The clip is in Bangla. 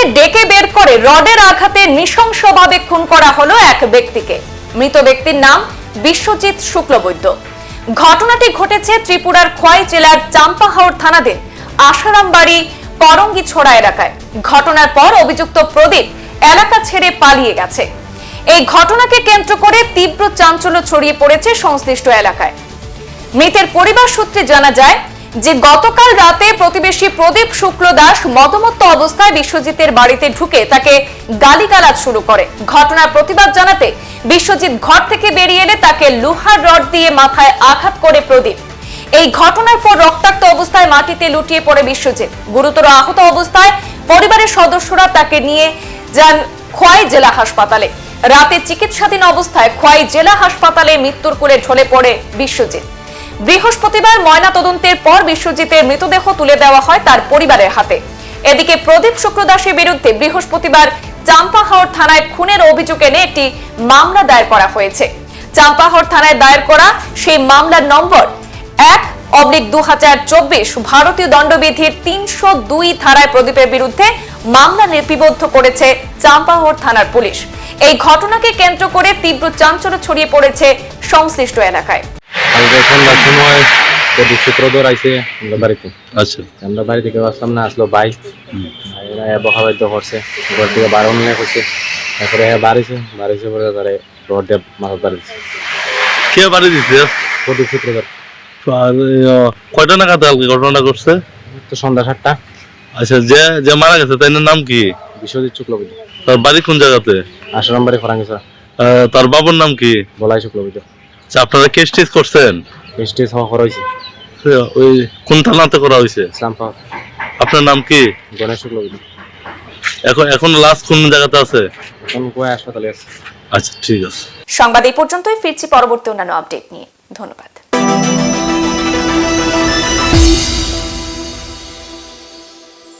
থেকে ডেকে বের করে রডের আঘাতে নৃশংসভাবে খুন করা হলো এক ব্যক্তিকে। মৃত ব্যক্তির নাম বিশ্বজিৎ শুক্লবৈদ্য। ঘটনাটি ঘটেছে ত্রিপুরার খোয়াই জেলার চাম্পাহাওড় থানাধীন আশারামবাড়ি করঙ্গি ছোড়া এলাকায়। ঘটনার পর অভিযুক্ত প্রদীপ এলাকা ছেড়ে পালিয়ে গেছে। এই ঘটনাকে কেন্দ্র করে তীব্র চাঞ্চল্য ছড়িয়ে পড়েছে সংশ্লিষ্ট এলাকায়। মৃতের পরিবার সূত্রে জানা যায় যে গতকাল রাতে প্রতিবেশী প্রদীপ শুক্ল দাস মদমত্ত অবস্থায় বিশ্বজিতের বাড়িতে ঢুকে তাকে গালিগালাজ শুরু করে। ঘটনার প্রতিবাদ জানাতে বিশ্বজিৎ ঘর থেকে বেরিয়ে এলে তাকে লোহার রড দিয়ে মাথায় আঘাত করে প্রদীপ। এই ঘটনার পর রক্তাক্ত অবস্থায় মাটিতে লুটিয়ে পড়ে বিশ্বজিৎ। গুরুতর আহত অবস্থায় পরিবারের সদস্যরা তাকে নিয়ে যান খোয়াই জেলা হাসপাতালে। রাতে চিকিৎসাধীন অবস্থায় খোয়াই জেলা হাসপাতালে মৃত্যুর কোলে ঢলে পড়ে বিশ্বজিৎ। বৃহস্পতিবার ময়না তদন্তের পর বিশ্বজিতের মৃতদেহ তুলে দেওয়া হয় তার পরিবারের হাতে। এদিকে প্রদীপ শুক্রদাসের বিরুদ্ধে বৃহস্পতিবার চাম্পাহাওড় থানায় খুনের অভিযোগ এনে একটি মামলা দায়ের করা হয়েছে। চাম্পাহাওড় থানায় দায়ের করা সেই মামলার নম্বর এক অবলিক দু ভারতীয় দণ্ডবিধির তিনশো দুই ধারায় প্রদীপের বিরুদ্ধে মামলা লিপিবদ্ধ করেছে চাম্পাহর থানার পুলিশ। এই ঘটনাকে কেন্দ্র করে তীব্র চাঞ্চল্য ছড়িয়ে পড়েছে সংশ্লিষ্ট এলাকায়। সন্ধ্যার সময় প্রদীপ সূত্রধর আমরা বাড়িতে। আচ্ছা। আমরা বাড়ি থেকে আসলাম না আসলো বহাবাদ্য করছে ঘর থেকে বারো নিয়ে করছে। তারপরে হ্যাঁ বাড়িছে বাড়িছে পরে তারে রড দিয়ে মাথা বাড়িছে কে বাড়ি দিছে? প্রদীপ সূত্রধর কয়টা নাগাদ কালকে ঘটনাটা করছে তো সন্ধ্যা সাতটা। আচ্ছা যে যে মারা গেছে তাই নাম কি? বিশ্বজিৎ শুক্লবৈদ্য। তার বাড়ি কোন জায়গাতে? আশ্রম বাড়ি তার বাবার নাম কি? বলাই শুক্লবৈদ্য। আপনারা কেস টেস করছেন? স্টেজ হওয়া করা হয়েছে। ওই কোন থানাতে করা হয়েছে? ইসলাম আপনার নাম কি? গণেশ এখন এখন লাস্ট কোন জায়গাতে আছে? এখন কোয়া হাসপাতালে আছে। আচ্ছা ঠিক আছে। সংবাদ এই পর্যন্তই ফিরছি পরবর্তী অন্যান্য আপডেট নিয়ে। ধন্যবাদ।